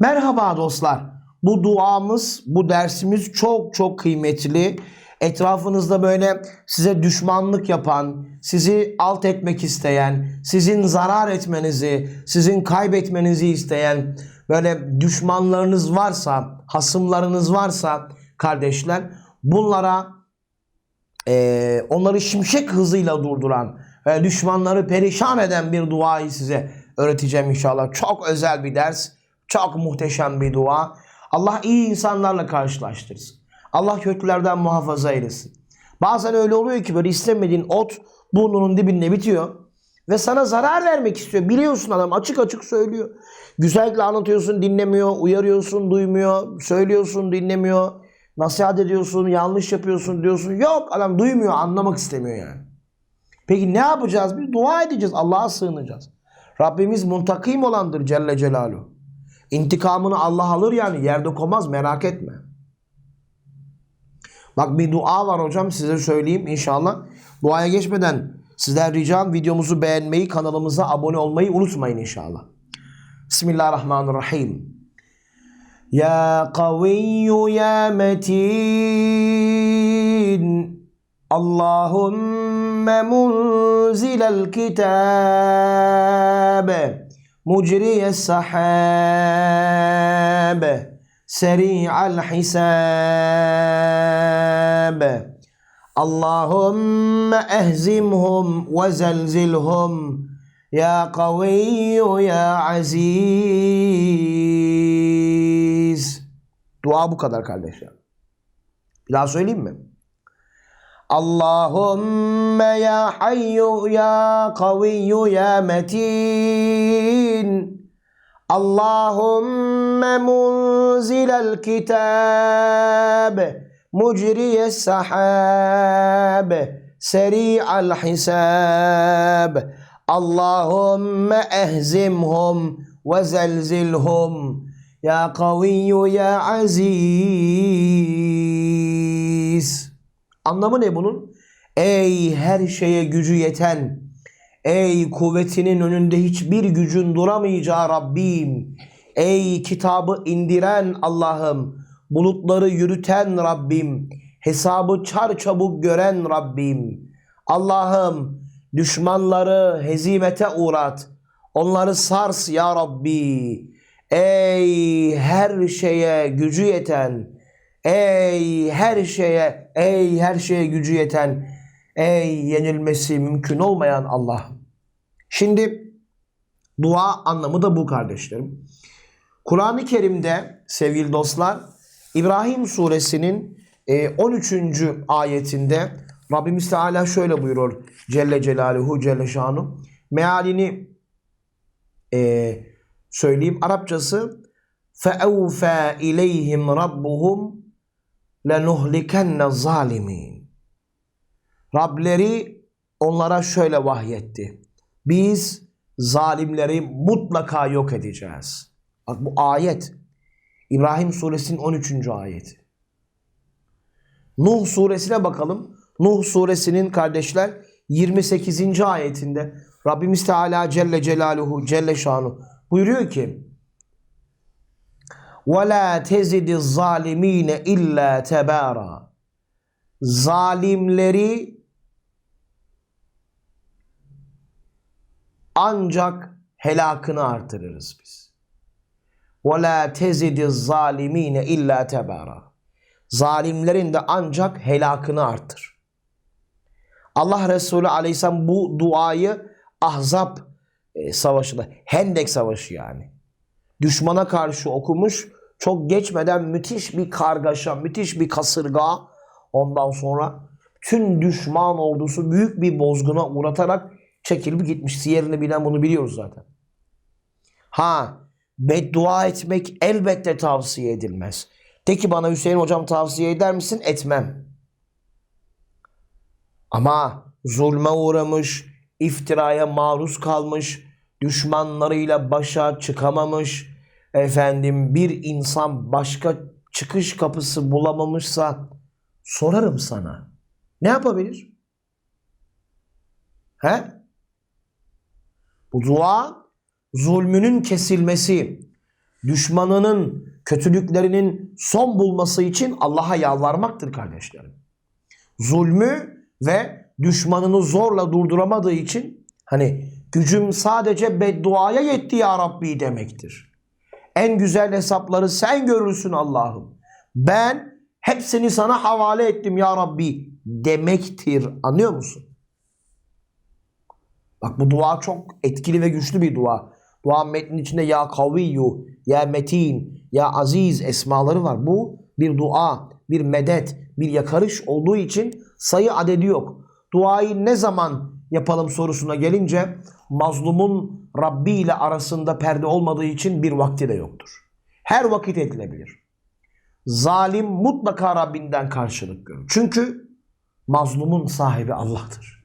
Merhaba dostlar. Bu duamız, bu dersimiz çok çok kıymetli. Etrafınızda böyle size düşmanlık yapan, sizi alt etmek isteyen, sizin zarar etmenizi, sizin kaybetmenizi isteyen böyle düşmanlarınız varsa, hasımlarınız varsa kardeşler bunlara eee, onları şimşek hızıyla durduran, ve düşmanları perişan eden bir duayı size öğreteceğim inşallah. Çok özel bir ders, çok muhteşem bir dua. Allah iyi insanlarla karşılaştırsın. Allah kötülerden muhafaza eylesin. Bazen öyle oluyor ki böyle istemediğin ot burnunun dibinde bitiyor ve sana zarar vermek istiyor. Biliyorsun adam açık açık söylüyor. Güzellikle anlatıyorsun dinlemiyor, uyarıyorsun duymuyor, söylüyorsun dinlemiyor, nasihat ediyorsun, yanlış yapıyorsun diyorsun. Yok adam duymuyor, anlamak istemiyor yani. Peki ne yapacağız? Bir dua edeceğiz, Allah'a sığınacağız. Rabbimiz muntakim olandır Celle Celaluhu. İntikamını Allah alır yani yerde komaz merak etme. Bak bir dua var hocam size söyleyeyim inşallah. Duaya geçmeden sizden ricam videomuzu beğenmeyi, kanalımıza abone olmayı unutmayın inşallah. Bismillahirrahmanirrahim. Ya kaviyyu ya metin Allahümme munzilel kitabe mucriyes sahabe seri'al hisab Allahümme ehzimhum ve zelzilhum ya kaviyyu ya aziz Dua bu kadar kardeşler. Bir daha söyleyeyim mi? Allahümme ya hayyu ya kaviyyu ya metin Allahümme munzilel kitab mucriyes sahab seri'al hisab Allahümme ehzimhum ve zelzilhum ya kaviyyu ya aziz Anlamı ne bunun? Ey her şeye gücü yeten, ey kuvvetinin önünde hiçbir gücün duramayacağı Rabbim, ey kitabı indiren Allah'ım, bulutları yürüten Rabbim, hesabı çar çabuk gören Rabbim. Allah'ım düşmanları hezimete uğrat, onları sars ya Rabbi. Ey her şeye gücü yeten, Ey her şeye, ey her şeye gücü yeten, ey yenilmesi mümkün olmayan Allah. Şimdi dua anlamı da bu kardeşlerim. Kur'an-ı Kerim'de sevgili dostlar İbrahim suresinin e, 13. ayetinde Rabbimiz Teala şöyle buyuruyor Celle Celaluhu Celle Şanu. Mealini e, söyleyeyim. Arapçası فَاَوْفَى اِلَيْهِمْ رَبُّهُمْ lenuhlikenne zalimin. Rableri onlara şöyle vahyetti. Biz zalimleri mutlaka yok edeceğiz. Bak bu ayet. İbrahim suresinin 13. ayeti. Nuh suresine bakalım. Nuh suresinin kardeşler 28. ayetinde Rabbimiz Teala Celle Celaluhu Celle Şanu buyuruyor ki وَلَا تَزِدِ الظَّالِم۪ينَ اِلَّا تَبَارًا Zalimleri ancak helakını artırırız biz. وَلَا تَزِدِ الظَّالِم۪ينَ اِلَّا تَبَارًا Zalimlerin de ancak helakını artır. Allah Resulü Aleyhisselam bu duayı Ahzab e, savaşında, Hendek savaşı yani düşmana karşı okumuş. çok geçmeden müthiş bir kargaşa, müthiş bir kasırga. Ondan sonra tüm düşman ordusu büyük bir bozguna uğratarak çekilip gitmiş. Siyerini bilen bunu biliyoruz zaten. Ha, beddua etmek elbette tavsiye edilmez. De ki bana Hüseyin hocam tavsiye eder misin? Etmem. Ama zulme uğramış, iftiraya maruz kalmış, düşmanlarıyla başa çıkamamış, efendim bir insan başka çıkış kapısı bulamamışsa sorarım sana. Ne yapabilir? He? Bu dua zulmünün kesilmesi, düşmanının kötülüklerinin son bulması için Allah'a yalvarmaktır kardeşlerim. Zulmü ve düşmanını zorla durduramadığı için hani gücüm sadece bedduaya yetti ya Rabbi demektir. En güzel hesapları sen görürsün Allah'ım. Ben hepsini sana havale ettim ya Rabbi demektir. Anlıyor musun? Bak bu dua çok etkili ve güçlü bir dua. Dua metnin içinde ya kaviyyu, ya metin, ya aziz esmaları var. Bu bir dua, bir medet, bir yakarış olduğu için sayı adedi yok. Duayı ne zaman yapalım sorusuna gelince mazlumun Rabbi ile arasında perde olmadığı için bir vakti de yoktur. Her vakit edilebilir. Zalim mutlaka Rabbinden karşılık görür. Çünkü mazlumun sahibi Allah'tır.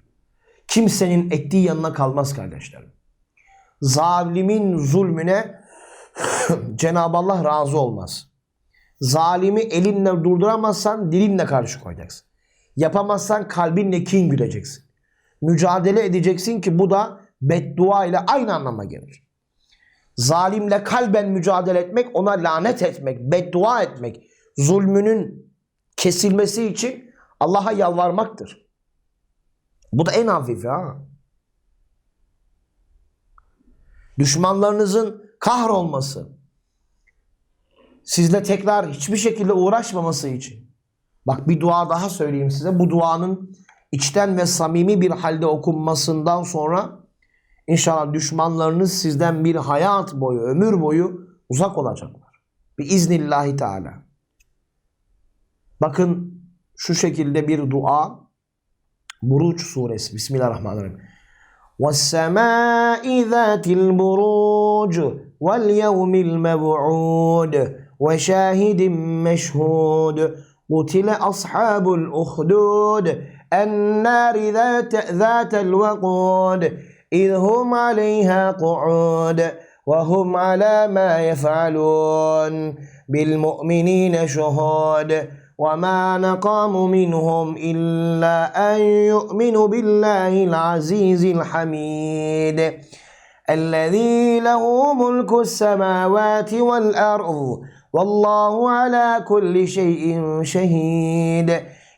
Kimsenin ettiği yanına kalmaz kardeşlerim. Zalimin zulmüne Cenab-ı Allah razı olmaz. Zalimi elinle durduramazsan dilinle karşı koyacaksın. Yapamazsan kalbinle kin güdeceksin. Mücadele edeceksin ki bu da beddua ile aynı anlama gelir. Zalimle kalben mücadele etmek, ona lanet etmek, beddua etmek, zulmünün kesilmesi için Allah'a yalvarmaktır. Bu da en hafifi ha. Düşmanlarınızın kahrolması, sizle tekrar hiçbir şekilde uğraşmaması için. Bak bir dua daha söyleyeyim size. Bu duanın içten ve samimi bir halde okunmasından sonra inşallah düşmanlarınız sizden bir hayat boyu, ömür boyu uzak olacaklar. Bir iznillahi teala. Bakın şu şekilde bir dua Buruç suresi. Bismillahirrahmanirrahim. وَالسَّمَاءِ ذَاتِ الْبُرُوجِ وَالْيَوْمِ الْمَوْعُودِ وَشَاهِدٍ مَشْهُودٍ قُتِلَ أَصْحَابُ الْأُخْدُودِ النَّارِ ذَاتَ, ذات الْوَقُودِ إِذْ هُمْ عَلَيْهَا قُعُودٌ وَهُمْ عَلَى مَا يَفْعَلُونَ بِالْمُؤْمِنِينَ شُهُودٌ وما نقاموا منهم إلا أن يؤمنوا بالله العزيز الحميد الذي له ملك السماوات والأرض والله على كل شيء شهيد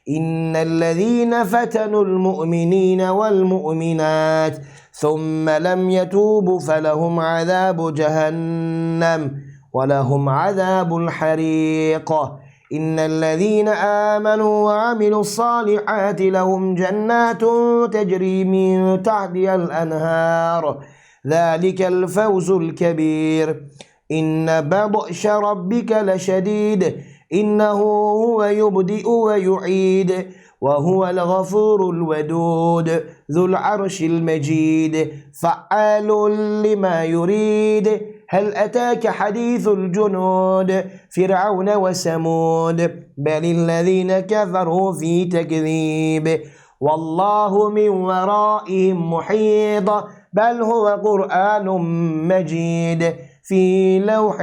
إن الذين فتنوا المؤمنين والمؤمنات ثم لم يتوبوا فلهم عذاب جهنم ولهم عذاب الحريق. إن الذين آمنوا وعملوا الصالحات لهم جنات تجري من تحتها الأنهار. ذلك الفوز الكبير. إن بطش ربك لشديد. إنه هو يبدئ ويعيد وهو الغفور الودود ذو العرش المجيد فعال لما يريد. هل أتاك حديث الجنود فرعون وثمود؟ بل الذين كفروا في تكذيب. والله من ورائهم محيط بل هو قرآن مجيد في لوح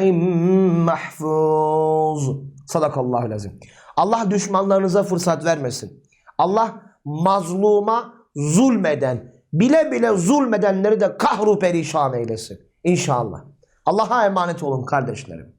محفوظ. Sadakallahu lazim. Allah düşmanlarınıza fırsat vermesin. Allah mazluma zulmeden, bile bile zulmedenleri de kahru perişan eylesin. İnşallah. Allah'a emanet olun kardeşlerim.